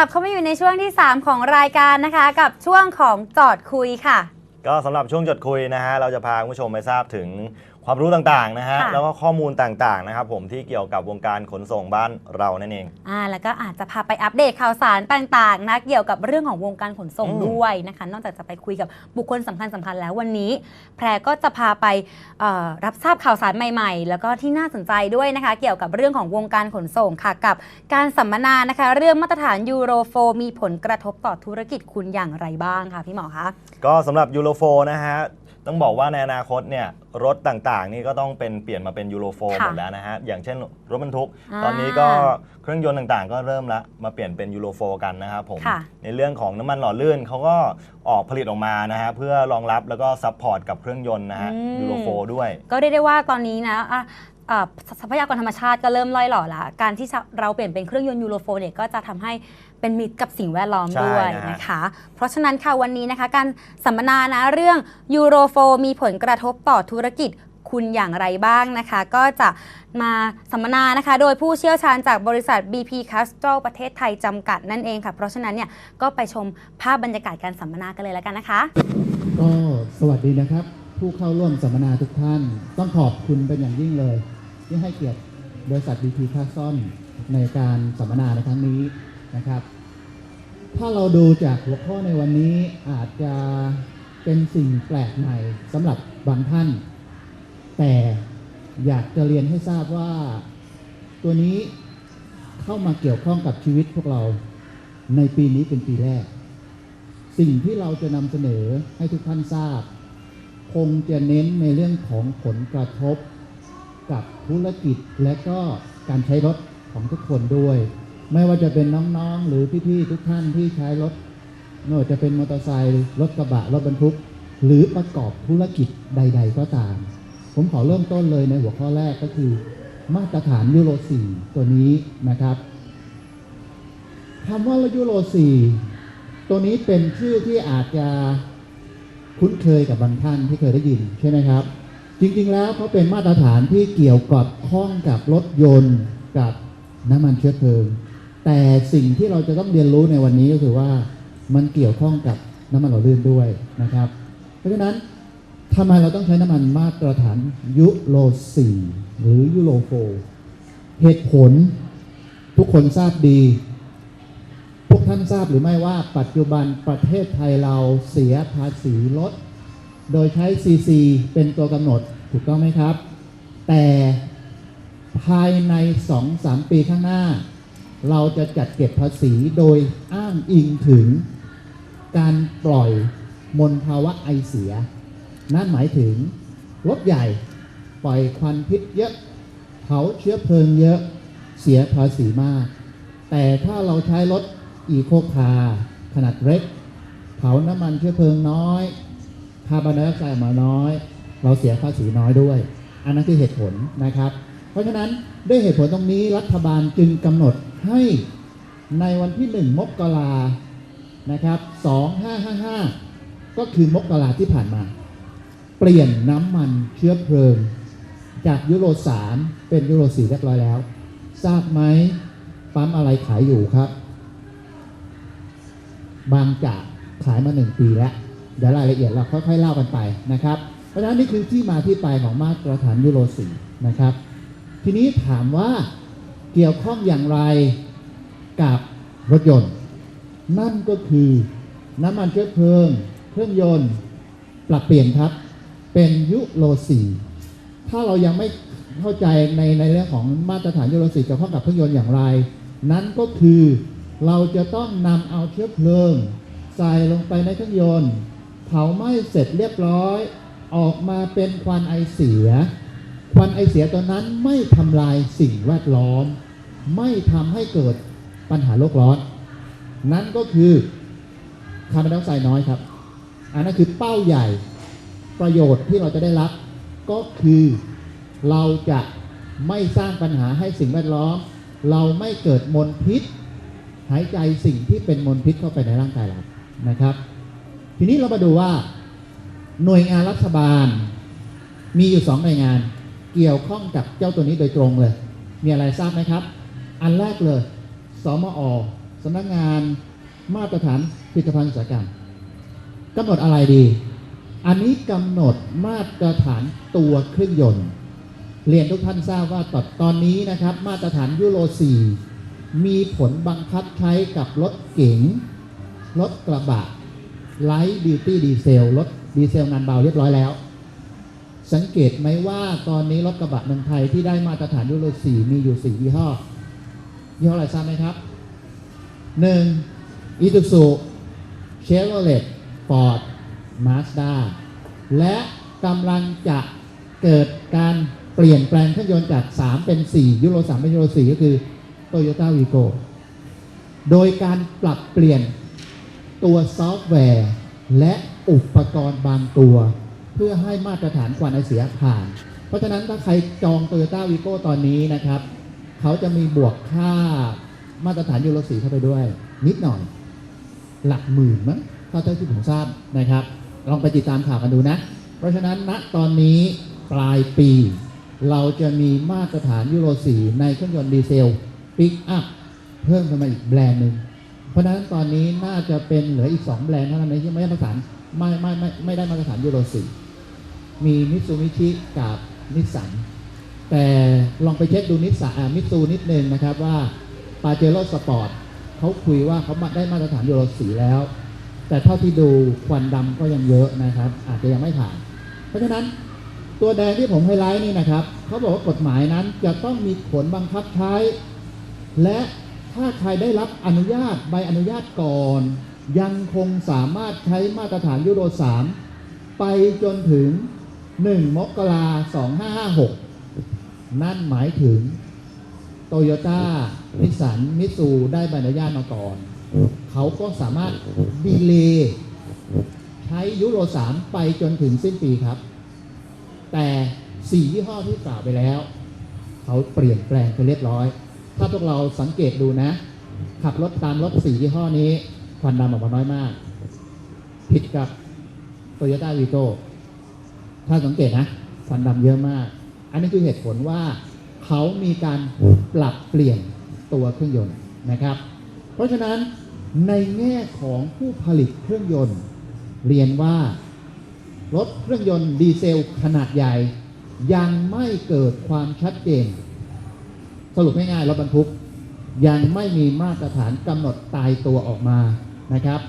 กลับเข้ามาอยู่ในช่วงที่ 3 ของรายการนะคะ กับช่วงของจอดคุยค่ะ ก็สำหรับช่วงจดคุยนะฮะเราจะพาคุณผู้ชมไปทราบถึง ความรู้ต่างๆนะฮะ ค่ะ แล้วก็ข้อมูลต่างๆนะครับผมที่เกี่ยวกับวงการขนส่งบ้านเรานั่นเอง อ่าแล้วก็อาจจะพาไปอัปเดตข่าวสารต่างๆนะเกี่ยวกับเรื่องของวงการขนส่งอืม ด้วยนะคะ นอกจากจะไปคุยกับบุคคลสำคัญสคัญๆแล้ววันนี้ แพรก็จะพาไปเอ่อรับทราบข่าวสารใหม่ๆ แล้วก็ที่น่าสนใจด้วยนะคะ เกี่ยวกับเรื่องของวงการขนส่งค่ะกับการสัมมนานะคะ เรื่องมาตรฐานยูโรโฟมีผลกระทบต่อธุรกิจคุณอย่างไรบ้างคะพี่หมอคะ ก็สำหรับยูโรโฟนะฮะ ต้องบอกว่าในอนาคตเนี่ย รถต่างๆ นี่ก็ต้องเป็นเปลี่ยนมาเป็นยูโรโฟค่ะหมดแล้วนะฮะ อย่างเช่นรถบรรทุกอ่าตอนนี้ก็เครื่องยนต์ต่างๆ ก็เริ่มละมาเปลี่ยนเป็นยูโรโฟกันนะครับผมค่ะในเรื่องของน้ำมันหล่อลื่นเขาก็ออกผลิตออกมานะฮะเพื่อรองรับแล้วก็ซัพพอร์ตกับเครื่องยนต์นะฮะอืมยูโรโฟด้วย ก็เรียกได้ว่าตอนนี้นะอะอะ ทรัพยากรธรรมชาติก็เริ่มล่อยหล่อละ การที่เราเปลี่ยนเป็นเครื่องยนต์ยูโรโฟเนี่ยก็จะทำให้เป็นมิตรกับสิ่งแวดล้อมใช่ด้วยนะฮะนะคะ เพราะฉะนั้นค่ะวันนี้นะคะ การสัมมนานะเรื่องยูโรโฟมีผลกระทบต่อธุรกิจคุณอย่างไรบ้างนะคะ ก็จะมาสัมมนานะคะ โดยผู้เชี่ยวชาญจากบริษัท BP Castrol ประเทศไทยจำกัดนั่นเองค่ะ เพราะฉะนั้นเนี่ยก็ไปชมภาพบรรยากาศการสัมมนากันเลยแล้วกันนะคะ ก็สวัสดีนะครับ ผู้เข้าร่วมสัมมนาทุกท่าน ต้องขอบคุณเป็นอย่างยิ่งเลย ที่ให้เกียรติบริษัท BP c a s o n ในการสัมมนาในครั้งนี้นะครับ ถ้าเราดูจากหัวข้อในวันนี้อาจจะเป็นสิ่งแปลกใหม่สำหรับบางท่าน แต่อยากจะเรียนให้ทราบว่าตัวนี้เข้ามาเกี่ยวข้องกับชีวิตพวกเราในปีนี้เป็นปีแรก สิ่งที่เราจะนำเสนอให้ทุกท่านทราบ คงจะเน้นในเรื่องของผลกระทบ กับธุรกิจและก็การใช้รถของทุกคนด้วย ไม่ว่าจะเป็นน้องๆ หรือพี่ๆทุกท่านที่ใช้รถไม่ว่าจะเป็นมอเตอร์ไซค์รถกระบะรถบรรทุก หรือประกอบธุรกิจใด ๆ ก็ตาม ผมขอเริ่มต้นเลยในหัวข้อแรกก็คือ มาตรฐานยูโร 4 ตัวนี้นะครับคำว่ายูโร 4 ตัวนี้เป็นชื่อที่อาจจะคุ้นเคยกับบางท่านที่เคยได้ยินใช่ไหมครับ จริงๆแล้วเขาเป็นมาตรฐานที่เกี่ยวกับข้องกับรถยนต์กับน้ำมันเชื้อเพลิง แต่สิ่งที่เราจะต้องเรียนรู้ในวันนี้ก็คือว่ามันเกี่ยวข้องกับน้ำมันหล่อลื่นด้วยนะครับ เพราะฉะนั้นทำไมเราต้องใช้น้ำมันมาตรฐานยุโร4หรือยุโร4เหตุผลทุกคนทราบดี พวกท่านทราบหรือไม่ว่าปัจจุบันประเทศไทยเราเสียภาษีรถ โดยใช้ CC เป็นตัวกำหนดถูกต้องไหมครับ แต่ภายใน 2-3 ปีข้างหน้า เราจะจัดเก็บภาษีโดยอ้างอิงถึง การปล่อยมลภาวะไอเสีย นั่นหมายถึง รถใหญ่ปล่อยควันพิษเยอะเผาเชื้อเพลิงเยอะเสียภาษีมาก แต่ถ้าเราใช้รถอีโคคาร์ขนาดเล็ก เผาน้ำมันเชื้อเพลิงน้อย คาร์บอนไดออกไซด์ออกมาน้อย เราเสียภาษีน้อยด้วย อันนั้นคือเหตุผลนะครับ เพราะฉะนั้นด้วยเหตุผลตรงนี้รัฐบาลจึงกำหนดให้ในวันที่ 1 มกรานะครับ2555 ก็คือมกราที่ผ่านมา เปลี่ยนน้ำมันเชื้อเพลิง จากยูโร 3 เป็นยูโร 4 เรียบร้อยแล้ว ทราบไหมปั๊มอะไรขายอยู่ครับ บางจากขายมาหนึ่งปีแล้ว เดี๋ยวรายละเอียดเราค่อยๆเล่ากันไปนะครับ เพราะฉะนั้นนี่คือที่มาที่ไปของมาตรฐานยูโร4นะครับ ทีนี้ถามว่าเกี่ยวข้องอย่างไรกับรถยนต์ นั่นก็คือน้ำมันเชื้อเพลิง เครื่องยนต์ปรับเปลี่ยนครับ เป็นยุโร4ถ้าเรายังไม่เข้าใจในในเรื่องของมาตรฐานยูโร4เกี่ยวข้องกับเครื่องยนต์อย่างไร นั้นก็คือเราจะต้องนำเอาเชื้อเพลิง ใส่ลงไปในเครื่องยนต์ เผาไหม้เสร็จเรียบร้อย ออกมาเป็นควันไอเสีย ควันไอเสียตัวนั้นไม่ทำลายสิ่งแวดล้อม ไม่ทำให้เกิดปัญหาโลกร้อน นั่นก็คือคาร์บอนไดออกไซด์น้อยครับ อันนั้นคือเป้าใหญ่ประโยชน์ที่เราจะได้รับ ก็คือเราจะไม่สร้างปัญหาให้สิ่งแวดล้อม เราไม่เกิดมลพิษ หายใจสิ่งที่เป็นมลพิษเข้าไปในร่างกายเรานะครับ ทีนี้เรามาดูว่าหน่วยงานรัฐบาล มีอยู่สองหน่วยงาน เกี่ยวข้องกับเจ้าตัวนี้โดยตรงเลย มีอะไรทราบไหมครับ อันแรกเลยสมอสำนักงานมาตรฐานผลิตภัณฑ์อุตสาหกรรมกำหนดอะไรดี อันนี้กำหนดมาตรฐานตัวเครื่องยนต์ เรียนทุกท่านทราบว่าตอนตอนนี้นะครับ มาตรฐานยูโร 4 มีผลบังคับใช้กับรถเก๋งรถกระบะ ไลท์บิวตี้ดีเซลรถดีเซลงานเบาเรียบร้อยแล้ว สังเกตไหมว่าตอนนี้รถกระบะเมืองไทยที่ได้มาตรฐานยูโร4มีอยู่4ยี่ห้อยี่ห้ออะไรทราบไหมครับ 1. อีตูซูเชฟโรเลตฟอร์ดมาสด้าและกำลังจะเกิดการเปลี่ยนแปลงเครื่องยนต์จาก 3 เป็น 4ยูโร3เป็นยูโร4ก็คือ Toyota v i g o โดยการปรับเปลี่ยน ตัวซอฟต์แวร์ และอุปกรณ์บางตัว เพื่อให้มาตรฐานควันไอเสียผ่าน เพราะฉะนั้นถ้าใครจอง Toyota v i g o ตอนนี้นะครับ เขาจะมีบวกค่ามาตรฐานยูโร4เข้าไปด้วย นิดหน่อย หลักหมื่นมั้งเท่าที่ผมทราบนะครับ ลองไปติดตามข่าวกันดูนะ เพราะฉะนั้นณตอนนี้ปลายปี เราจะมีมาตรฐานยูโร4ในเครื่องยนต์ดีเซลปิกอัพเพิ่มขึ้นมาอีกแบรนด์หนึ่ง ราะฉะนั้นตอนนี้น่าจะเป็นเหลืออีก 2 แบรนด์เท่านั้นที่ไม่ได้มาตรฐานไม่ไม่ไม่ไม่ได้มาตรฐานยูโร4มีมิตซูมิชิกับนิสสันแต่ลองไปเช็คดูนิสสันมิตซูนิดนึงนะครับว่าปาเจโร่สปอร์ตเขาคุยว่าเขามาได้มาตรฐานยูโร4แล้ว แต่เท่าที่ดูควันดำก็ยังเยอะนะครับ อาจจะยังไม่ผ่าน เพราะฉะนั้นตัวแดงที่ผมไฮไลท์นี่นะครับเขาบอกว่ากฎหมายนั้นจะต้องมีผลบังคับใช้และ ถ้าใครได้รับอนุญาตใบอนุญาตก่อน ยังคงสามารถใช้มาตรฐานยูโร 3 ไปจนถึง 1 มกรา2556 นั่นหมายถึงโตโยต้านิสสัน มิสูได้ใบอนุญาตมาก่อน เขาก็สามารถดีเลย์ใช้ยูโร 3 ไปจนถึงสิ้นปีครับ แต่สี่ยี่ห้อที่กล่าวไปแล้ว เขาเปลี่ยนแปลงไปเรียบร้อย ถ้าพวกเราสังเกตดูนะ ขับรถตามรถสี่ยี่ห้อนี้ควันดำออกมาน้อยมาก ผิดกับโตโยต้าวีโก้ถ้าสังเกตนะควันดำเยอะมาก อันนี้คือเหตุผลว่าเขามีการปรับเปลี่ยนตัวเครื่องยนต์นะครับ เพราะฉะนั้นในแง่ของผู้ผลิตเครื่องยนต์ เรียนว่ารถเครื่องยนต์ดีเซลขนาดใหญ่ ยังไม่เกิดความชัดเจน สรุปง่ายๆรถบรรทุก ยังไม่มีมาตรฐานกำหนดตายตัวออกมานะครับ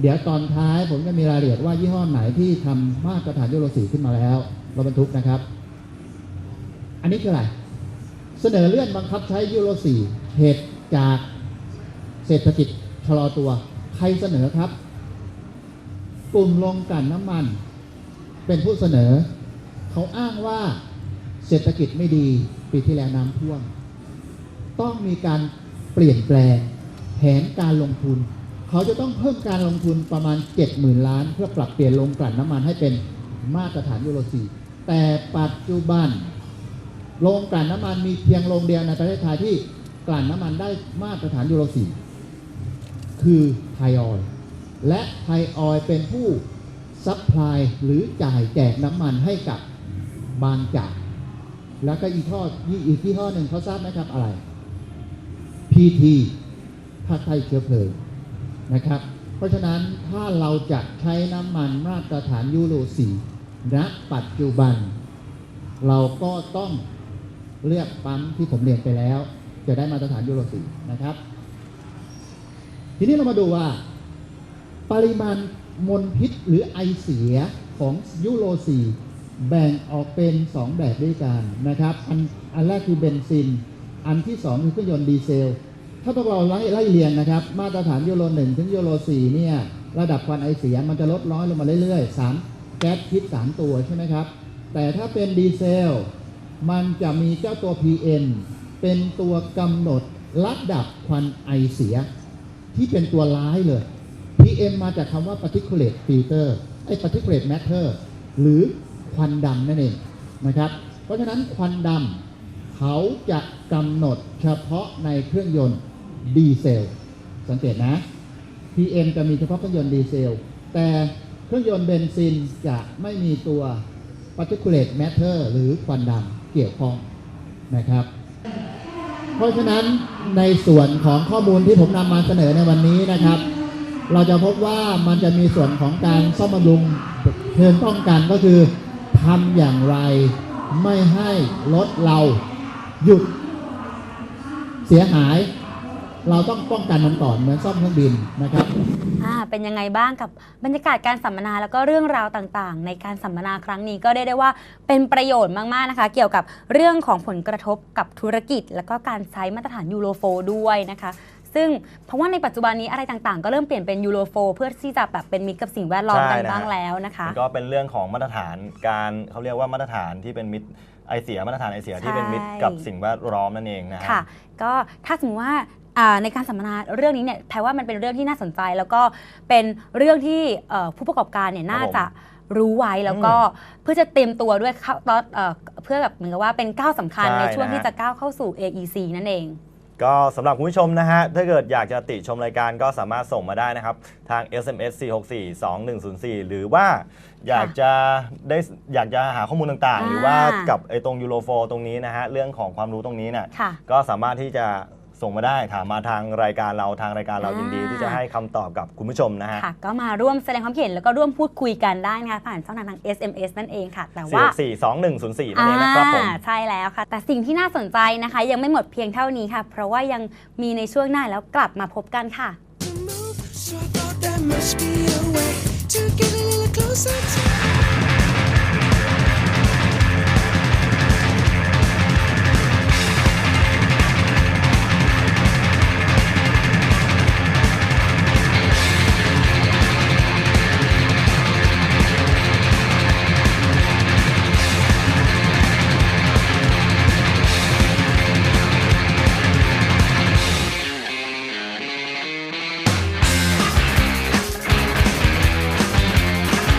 เดี๋ยวตอนท้ายผมจะมีรายละเอียดว่ายี่ห้อไหนที่ทำมาตรฐานยูโรสีขึ้นมาแล้วรถบรรทุกนะครับ อันนี้คืออะไร เสนอเลื่อนบังคับใช้ยูโรสีเหตุจากเศรษฐกิจชะลอตัว ใครเสนอครับ กลุ่มลงกลั่นน้ำมัน เป็นผู้เสนอ เขาอ้างว่าเศรษฐกิจไม่ดี ปีที่แล้วน้ำท่วม ต้องมีการเปลี่ยนแปลงแผนการลงทุน เขาจะต้องเพิ่มการลงทุนประมาณ 70,000 ล้าน เพื่อปรับเปลี่ยนโรงกลั่นน้ำมันให้เป็นมาตรฐานยูโรสีแต่ปัจจุบันโรงกลั่นน้ำมันมีเพียงโรงเดียวในประเทศไทยที่กลั่นน้ำมันได้มาตรฐานยูโรสีคือไทยออยล์และไทยออยล์เป็นผู้ซัพพลายหรือจ่ายแจกน้ำมันให้กับบางจาก แล้วก็อีกข้ออีกที่ห้อหนึ่งเขาทราบไหมครับอะไร PT ภาคไทยเชื้อเพลิงนะครับ เพราะฉะนั้นถ้าเราจะใช้น้ำมันมาตรฐานยูโร4ณปัจจุบัน เราก็ต้องเลือกปั๊มที่ผมเรียนไปแล้ว จะได้มาตรฐานยูโร4นะครับ ทีนี้เรามาดูว่า ปริมาณมลพิษหรือไอเสียของยูโร4แบ่งออกเป็น 2 แบบด้วยกันนะครับ อันอันแรกคือเบนซิน อันที่2คือเครื่องยนต์ดีเซล ถ้าพวกเราไล่ไล่เรียงนะครับ มาตรฐานยูโร1 ถึงยูโร4เนี่ยระดับควันไอเสียมันจะลดน้อยลงมาเรื่อยๆ 3 แก๊สพิษ3ตัวใช่ไหมครับ แต่ถ้าเป็นดีเซล มันจะมีเจ้าตัว PM เป็นตัวกำหนดระดับควันไอเสีย ที่เป็นตัวร้ายเลย PM มาจากคำว่า particulate filter ไอ้ particulate matter หรือควันดำนั่นเองนะครับ เพราะฉะนั้นควันดำ เขาจะกำหนดเฉพาะในเครื่องยนต์ดีเซล สังเกตนะ PM จะมีเฉพาะเครื่องยนต์ดีเซล แต่เครื่องยนต์เบนซินจะไม่มีตัว particulate matter หรือควันดำเกี่ยวข้องนะครับ เพราะฉะนั้นในส่วนของข้อมูลที่ผมนำมาเสนอในวันนี้นะครับ เราจะพบว่ามันจะมีส่วนของการซ่อมบำรุงเชิงป้องกันก็คือทำอย่างไรไม่ให้รถเรา หยุดเสียหาย เราต้องป้องกันมันก่อนเหมือนซ่อมเครื่องบินนะครับ อ่าเป็นยังไงบ้างกับบรรยากาศการสัมมนาแล้วก็เรื่องราวต่างๆ ในการสัมมนาครั้งนี้ก็ได้ได้ว่าเป็นประโยชน์มากๆนะคะ เกี่ยวกับเรื่องของผลกระทบกับธุรกิจ แล้วก็การใช้มาตรฐานยูโรโฟด้วยนะคะ ซึ่งเพราะว่าในปัจจุบันนี้อะไรต่างๆ ก็เริ่มเปลี่ยนเป็นยูโรโฟเพื่อที่จะแบบเป็นมิตรกับสิ่งแวดล้อมกันใช่นะฮะ บ้างแล้วนะคะ มันก็เป็นเรื่องของมาตรฐานการเขาเรียกว่ามาตรฐานที่เป็นมิตร ไอเสียมาตรฐานไอเสียที่เป็นมิตรกับสิ่งแวดล้อมนั่นเองนะฮะค่ะ ก็ถ้าสมมติว่าอ่าในการสัมมนาเรื่องนี้เนี่ยแพรว่ามันเป็นเรื่องที่น่าสนใจ แล้วก็เป็นเรื่องที่เอ่อผู้ประกอบการเนี่ยน่าจะรู้ไว้แล้วก็เพื่อจะเตรียมตัวด้วยเข้าตอนเอ่อเพื่อแบบเหมือนกับว่าเป็นก้าวสำคัญใช่ในช่วงนะฮะที่จะก้าวเข้าสู่ AEC นั่นเอง ก็สำหรับคุณผู้ชมนะฮะ ถ้าเกิดอยากจะติชมรายการก็สามารถส่งมาได้นะครับ ทาง SMS 464 2104 หรือว่าอยากจะได้อยากจะหาข้อมูลต่างๆอ่าหรือว่ากับไอ้ตรงยูโรโฟตรงนี้นะฮะ เรื่องของความรู้ตรงนี้เนี่ยค่ะ ก็สามารถที่จะ ส่งมาได้ถามมาทางรายการเราทางรายการเราอ่ายินดีที่จะให้คำตอบกับคุณผู้ชมนะฮะ ค่ะ ก็มาร่วมแสดงความคิดเห็นแล้วก็ร่วมพูดคุยกันได้นะคะผ่านช่องทางทาง SMS นั่นเองค่ะ แต่ว่า464 2104นั่นเองนะครับผม อ่าใช่แล้วค่ะ แต่สิ่งที่น่าสนใจนะคะ ยังไม่หมดเพียงเท่านี้ค่ะ เพราะว่ายังมีในช่วงหน้าแล้วกลับมาพบกันค่ะ So I thought there must be a way to get a little closer to